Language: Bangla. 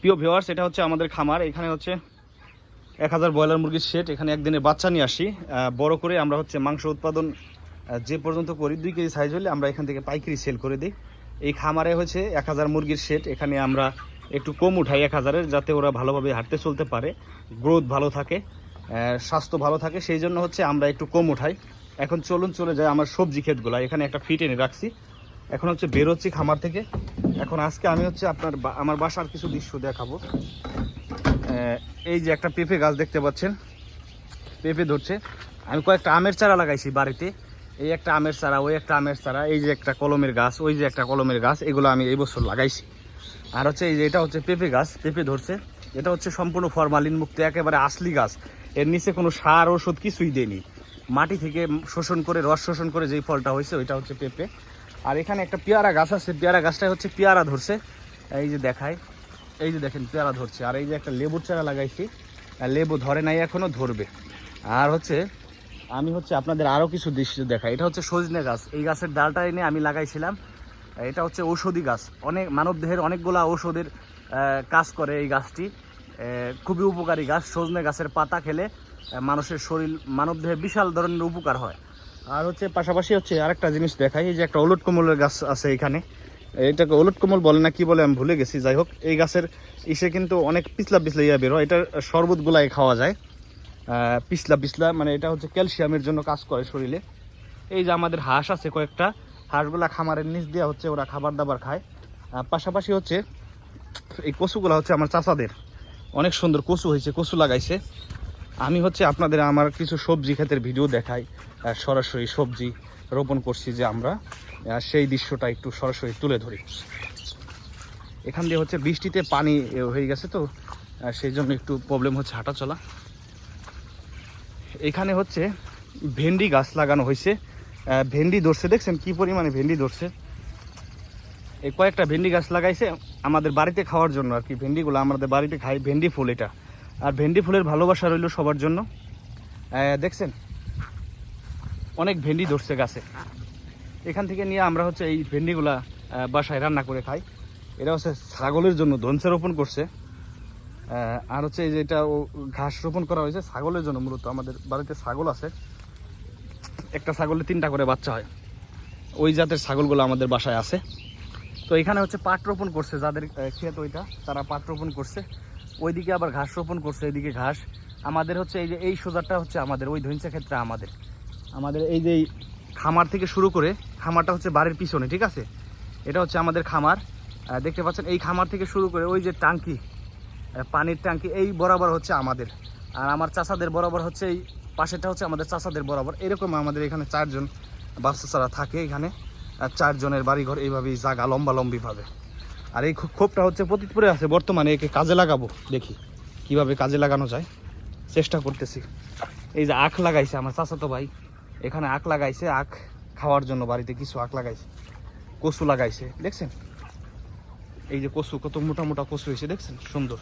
প্রিয় ভিওয়ার্স এটা হচ্ছে আমাদের খামার। এখানে হচ্ছে এক হাজার ব্রয়লার মুরগির সেট। এখানে একদিনে বাচ্চা নিয়ে আসি। বড় করে আমরা হচ্ছে মাংস উৎপাদন যে পর্যন্ত করি, দুই কেজি সাইজ হলে আমরা এখান থেকে পাইকারি সেল করে দিই। এই খামারে হচ্ছে এক হাজার মুরগির সেট। এখানে আমরা একটু কম উঠাই এক হাজারের, যাতে ওরা ভালোভাবে হাঁটতে চলতে পারে। গ্রোথ ভালো থাকে স্বাস্থ্য ভালো থাকে, সেই জন্য হচ্ছে আমরা একটু কম উঠাই। এখন চলুন চলে যায় আমার সবজি ক্ষেতগুলা। এখানে একটা ফিট এনে রাখছি। এখন হচ্ছে বেরোচ্ছি খামার থেকে। এখন আজকে আমি হচ্ছে আপনার আমার বাসার কিছু দৃশ্য দেখাবো। এই যে একটা পেঁপে গাছ দেখতে পাচ্ছেন। পেঁপে ধরছে। আমি কয়েকটা আমের চারা লাগাইছি বাড়িতে। এই একটা আমের চারা, ওই একটা আমের চারা, এই যে একটা কলমের গাছ, ওই যে একটা কলমের গাছ, এগুলো আমি এই বছর লাগাইছি। আর হচ্ছে এই যে এটা হচ্ছে পেঁপে গাছ, পেঁপে ধরছে। এটা হচ্ছে সম্পূর্ণ ফরমালিন মুক্ত একেবারে আসলি গাছ। এর নিচে কোনো সার, ওষুধ কিছুই দেয়নি। মাটি থেকে শোষণ করে, রস শোষণ করে যেই ফলটা হয়েছে, ওইটা হচ্ছে পেঁপে। আর এখানে একটা পেয়ারা গাছ আছে, পেয়ারা গাছটা হচ্ছে পেয়ারা ধরছে। এই যে দেখায় এই যে দেখেন, পেয়ারা ধরছে। আর এই যে একটা লেবুর চারা লাগাইছি লেবু ধরে নাই, এখনও ধরবে। আর হচ্ছে, আমি হচ্ছে আপনাদের আরও কিছু দৃশ্য দেখাই। এটা হচ্ছে সজনে গাছ। এই গাছের ডালটা এনে আমি লাগাইছিলাম। এটা হচ্ছে ঔষধি গাছ। অনেক মানব দেহের অনেকগুলা ঔষধের কাজ করে এই গাছটি। খুবই উপকারী গাছ। সজনে গাছের পাতা খেলে মানুষের শরীর, মানব দেহে বিশাল ধরনের উপকার হয়। আর হচ্ছে পাশাপাশি হচ্ছে আরেকটা জিনিস দেখাই, এই যে একটা হলুদ কমলের গাছ আছে এখানে। এটাকে হলুদ কমল বলে না কি বলে আমি ভুলে গেছি, যাই হোক, এই গাছের ইসে কিন্তু অনেক পিছলা পিছলা ইয়া বেরো এটার শরবত গুলাই খাওয়া যায়। পিছলা পিছলা মানে এটা হচ্ছে ক্যালসিয়ামের জন্য কাজ করে শরীরে। এই যে আমাদের হাঁস আছে কয়েকটা, হাঁসগুলা খামারের নিচ দেওয়া হচ্ছে ওরা খাবার দাবার খায় পাশাপাশি হচ্ছে এই কচুগুলা হচ্ছে আমার চাচাদের। অনেক সুন্দর কচু হয়েছে, কচু লাগাইছে। আমি হচ্ছে আপনাদের আমার কিছু সবজি ক্ষেতের ভিডিও দেখাই সরাসরি সবজি রোপণ করছি যে আমরা সেই দৃশ্যটা একটু সরাসরি তুলে ধরি। এখান দিয়ে হচ্ছে বৃষ্টিতে পানি হয়ে গেছে তো সেই জন্য একটু প্রবলেম হচ্ছে হাঁটা চলা। এখানে হচ্ছে ভেন্ডি গাছ লাগানো হয়েছে। ভেন্ডি ধরছে, দেখছেন কি পরিমাণে ভেন্ডি ধরছে? এই কয়েকটা ভেন্ডি গাছ লাগাইছে আমাদের বাড়িতে খাওয়ার জন্য আর কি। ভেন্ডিগুলো আমাদের বাড়িতে খাই ভেন্ডি ফুল এটা। আর ভেন্ডি ফুলের ভালোবাসা রইল সবার জন্য। দেখছেন? অনেক ভেন্ডি ধরছে গাছে। এখান থেকে নিয়ে আমরা হচ্ছে এই ভেন্ডিগুলা বাসায় রান্না করে খাই। এটা হচ্ছে ছাগলের জন্য ধনসে রোপণ করছে। আর হচ্ছে এই যে এটা ও ঘাস রোপণ করা হয়েছে, ছাগলের জন্য মূলত আমাদের বাড়িতে ছাগল আছে। একটা ছাগলে তিনটা করে বাচ্চা হয়। ওই জাতের ছাগলগুলো আমাদের বাসায় আছে। তো এখানে হচ্ছে পাট রোপণ করছে যাদের ক্ষেত ওইটা, তারা পাট রোপণ করছে। ওইদিকে আবার ঘাস রোপণ করছে এইদিকে ঘাস। আমাদের হচ্ছে এই যে, এই সোজারটা হচ্ছে আমাদের, ওই ধৈঞ্চা ক্ষেত্রে আমাদের। আমাদের এই যে খামার থেকে শুরু করে, খামারটা হচ্ছে বাড়ির পিছনে, ঠিক আছে? এটা হচ্ছে আমাদের খামার। দেখতে পাচ্ছেন, এই খামার থেকে শুরু করে ওই যে টাঙ্কি পানির ট্যাঙ্কি এই বরাবর হচ্ছে আমাদের। আর আমার চাষাদের বরাবর হচ্ছে এই পাশেটা হচ্ছে আমাদের চাষাদের বরাবর। এরকম আমাদের এখানে চারজন বাচ্চা চারা থাকে এখানে। চারজনের বাড়িঘর এইভাবেই জাগা, লম্বা লম্বিভাবে। আর এই ক্ষোভটা হচ্ছে প্রতীতপুরে আছে, বর্তমানে একে কাজে লাগাবো, দেখি কীভাবে কাজে লাগানো যায়। চেষ্টা করতেছি। এই যে আখ লাগাইছে আমার চাচাতো ভাই, এখানে আখ লাগাইছে, আখ খাওয়ার জন্য বাড়িতে কিছু আখ লাগাইছে, কচু লাগাইছে, দেখছেন? এই যে কচু, কত মোটা মোটা কচু হয়েছে, দেখছেন? সুন্দর।